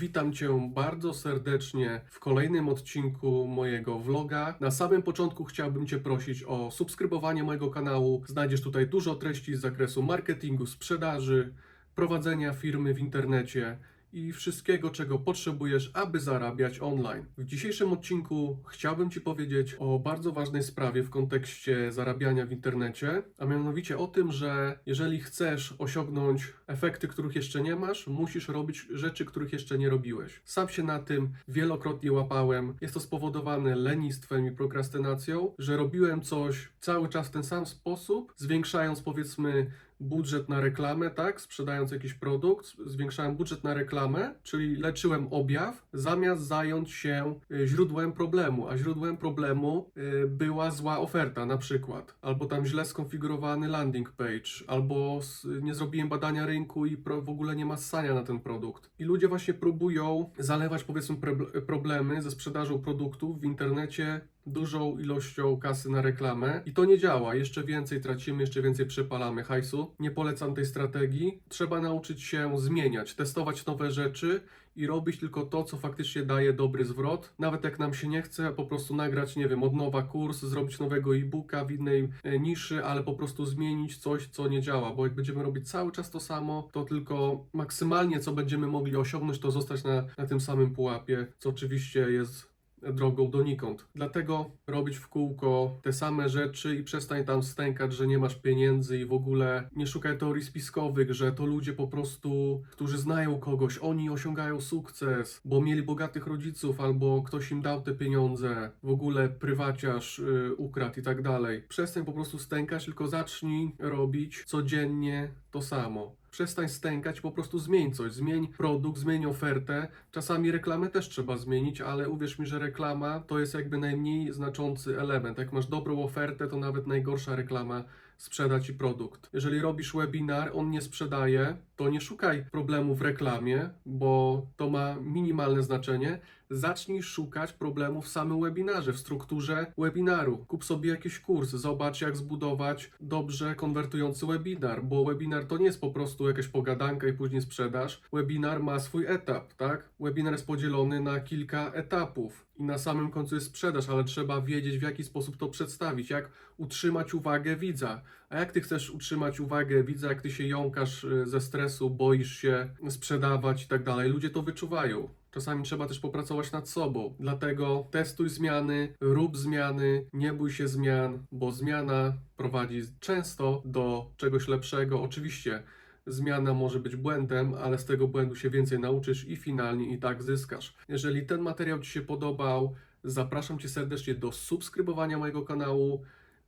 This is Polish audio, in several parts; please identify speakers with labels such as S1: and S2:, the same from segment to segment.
S1: Witam Cię bardzo serdecznie w kolejnym odcinku mojego vloga. Na samym początku chciałbym Cię prosić o subskrybowanie mojego kanału. Znajdziesz tutaj dużo treści z zakresu marketingu, sprzedaży, prowadzenia firmy w internecie i wszystkiego, czego potrzebujesz, aby zarabiać online. W dzisiejszym odcinku chciałbym Ci powiedzieć o bardzo ważnej sprawie w kontekście zarabiania w internecie, a mianowicie o tym, że jeżeli chcesz osiągnąć efekty, których jeszcze nie masz, musisz robić rzeczy, których jeszcze nie robiłeś. Sam się na tym wielokrotnie łapałem. Jest to spowodowane lenistwem i prokrastynacją, że robiłem coś cały czas w ten sam sposób, zwiększając powiedzmy budżet na reklamę, tak? Sprzedając jakiś produkt, zwiększałem budżet na reklamę, czyli leczyłem objaw, zamiast zająć się y, źródłem problemu. A źródłem problemu y, była zła oferta, na przykład, albo tam źle skonfigurowany landing page, albo nie zrobiłem badania rynku i w ogóle nie ma ssania na ten produkt. I ludzie właśnie próbują zalewać, powiedzmy, preble- problemy ze sprzedażą produktów w internecie dużą ilością kasy na reklamę i to nie działa. Jeszcze więcej tracimy, jeszcze więcej przepalamy hajsu. Nie polecam tej strategii. Trzeba nauczyć się zmieniać, testować nowe rzeczy i robić tylko to, co faktycznie daje dobry zwrot. Nawet jak nam się nie chce, po prostu nagrać, nie wiem, od nowa kurs, zrobić nowego e-booka w innej e, niszy, ale po prostu zmienić coś, co nie działa, bo jak będziemy robić cały czas to samo, to tylko maksymalnie, co będziemy mogli osiągnąć, to zostać na, na tym samym pułapie, co oczywiście jest drogą donikąd. Dlatego robić w kółko te same rzeczy i przestań tam stękać, że nie masz pieniędzy i w ogóle nie szukaj teorii spiskowych, że to ludzie po prostu, którzy znają kogoś, oni osiągają sukces, bo mieli bogatych rodziców albo ktoś im dał te pieniądze, w ogóle prywaciarz y, ukradł i tak dalej. Przestań po prostu stękać, tylko zacznij robić codziennie to samo. Przestań stękać, po prostu zmień coś. Zmień produkt, zmień ofertę. Czasami reklamę też trzeba zmienić, ale uwierz mi, że reklama to jest jakby najmniej znaczący element. Jak masz dobrą ofertę, to nawet najgorsza reklama sprzeda ci produkt. Jeżeli robisz webinar, on nie sprzedaje, to nie szukaj problemu w reklamie, bo to ma minimalne znaczenie. Zacznij szukać problemu w samym webinarze, w strukturze webinaru. Kup sobie jakiś kurs, zobacz jak zbudować dobrze konwertujący webinar, bo webinar to nie jest po prostu jakaś pogadanka i później sprzedaż. Webinar ma swój etap, tak? Webinar jest podzielony na kilka etapów i na samym końcu jest sprzedaż, ale trzeba wiedzieć w jaki sposób to przedstawić, jak utrzymać uwagę widza. A jak ty chcesz utrzymać uwagę widza, jak ty się jąkasz y, ze stresu, boisz się sprzedawać i tak dalej? Ludzie to wyczuwają. Czasami trzeba też popracować nad sobą. Dlatego testuj zmiany, rób zmiany, nie bój się zmian, bo zmiana prowadzi często do czegoś lepszego. Oczywiście zmiana może być błędem, ale z tego błędu się więcej nauczysz i finalnie i tak zyskasz. Jeżeli ten materiał Ci się podobał, zapraszam Cię serdecznie do subskrybowania mojego kanału.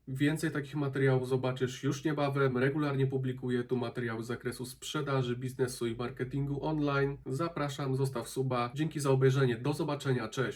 S1: Więcej takich materiałów zobaczysz już niebawem. Regularnie publikuję tu materiały z zakresu sprzedaży, biznesu i marketingu online. Zapraszam, zostaw suba. Dzięki za obejrzenie. Do zobaczenia. Cześć.